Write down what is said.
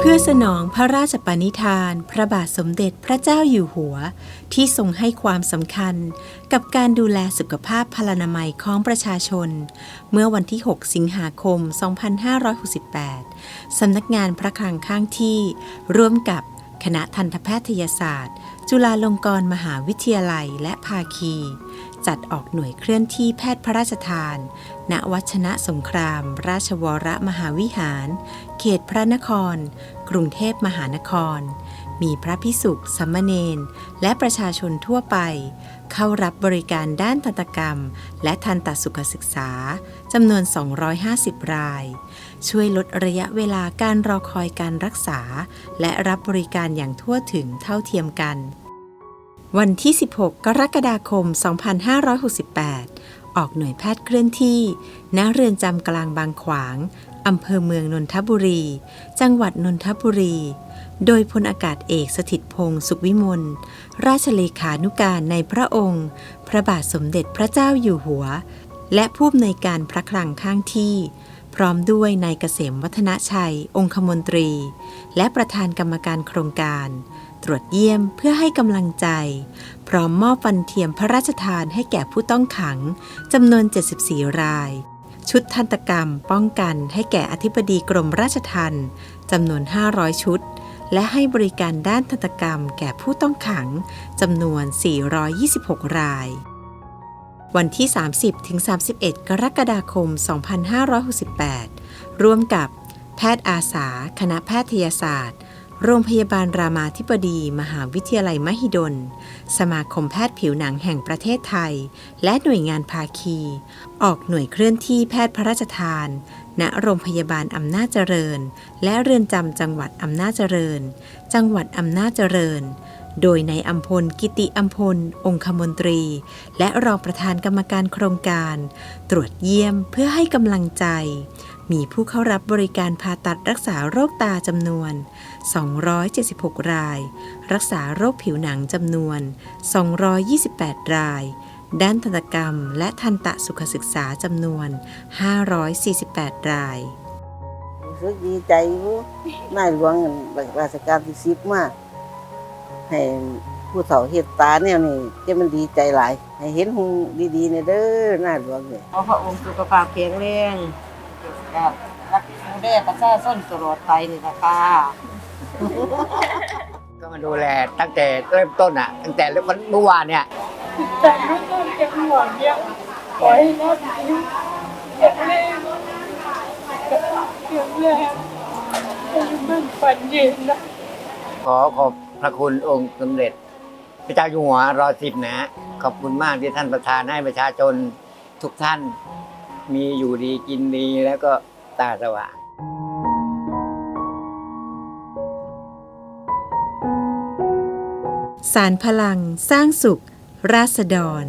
เพื่อสนองพระราชปณิธาน พระบาทสมเด็จพระเจ้าอยู่หัว ที่ทรงให้ความสำคัญกับการดูแลสุขภาพพลานามัยของประชาชน เมื่อวันที่ 6 สิงหาคม 2568 สำนักงานพระคลังข้างที่ ร่วมกับคณะทันตแพทยศาสตร์ จุฬาลงกรณ์มหาวิทยาลัยและภาคี จัดออกหน่วยเคลื่อนที่แพทย์พระราชทาน ณวัชนะสงคราม ราชวรมหาวิหาร เขตพระนคร กรุงเทพมหานคร มีพระพิสุขสัมมเนนและประชาชนทั่วไป เข้ารับบริการด้านทันตกรรม และทันตสุขศึกษาจำนวน 250 ราย ช่วยลดระยะเวลาการรอคอยการรักษา และรับบริการอย่างทั่วถึงเท่าเทียมกัน วันที่ 16 กรกฎาคม 2568 ออกหน่วยแพทย์เคลื่อนที่ ณ เรือนจำกลางบางขวาง อำเภอเมืองนนทบุรี จังหวัดนนทบุรี โดยพลอากาศเอกสถิตพงศ์สุขวิมล ราชเลขานุการในพระองค์ พระบาทสมเด็จพระเจ้าอยู่หัว และผู้อำนวยการพระคลังข้างที่ พร้อมด้วยนายเกษมวัฒนชัย องคมนตรี และประธานกรรมการโครงการ ตรวจเยี่ยมเพื่อให้กำลังใจ พร้อมมอบฟันเทียมพระราชทานให้แก่ผู้ต้องขังจำนวน 74 ราย ชุดทันตกรรมป้องกันให้แก่อธิบดีกรมราชทัณฑ์จำนวน 500 ชุด และให้บริการด้านทันตกรรมแก่ผู้ต้องขังจำนวน 426 ราย วันที่ 30-31 กรกฎาคม 2568 ร่วมกับแพทย์อาสา คณะแพทยศาสตร์ โรงพยาบาลรามาธิบดี มหาวิทยาลัยมหิดล สมาคมแพทย์ผิวหนังแห่งประเทศไทย และหน่วยงานภาคี ออกหน่วยเคลื่อนที่แพทย์พระราชทาน ณ โรงพยาบาลอำนาจเจริญ และเรือนจำจังหวัดอำนาจเจริญ จังหวัดอำนาจเจริญ โดยในายอัมพลกิติอัมพล องคมนตรี และรองประธานกรรมการโครงการ ตรวจเยี่ยมเพื่อให้กำลังใจ มีผู้เข้ารับบริการผ่าตัดรักษาโรคตาจำนวน 276 ราย รักษาโรคผิวหนังจำนวน 228 ราย ด้านทันตกรรมและทันตะสุขศึกษาจำนวน 548 รายรู้สึกดีใจอยู่นายหลวงราชการที่สิบมาก ให้ผู้เฒ่าเฮ็ดตาแนวนี้จะมันดีใจหลาย ให้เห็นหงดีๆในเด้อนายหลวงเนี่ยขอพระองค์สุขภาพแข็งแรงกับรักดูแลประชาชนตลอดไปนี่นะคะก็มาดูแลตั้งแต่เริ่มต้นอะ ตั้งแต่วันเมื่อวานเนี่ยแต่ไม่ต้องเก็บหัวเนี่ยขอให้รอดชีวิตเก็บแรงเก็บแรงให้มันฝันยืนนะขอขอบ พระคุณองค์สมเด็จ พระเจ้าอยู่หัวรอสิบนะ ขอบคุณมากที่ท่านประทานให้ประชาชนทุกท่านมีอยู่ดีกินดีแล้วก็ตาสว่างสารพลังสร้างสุข ราษฎร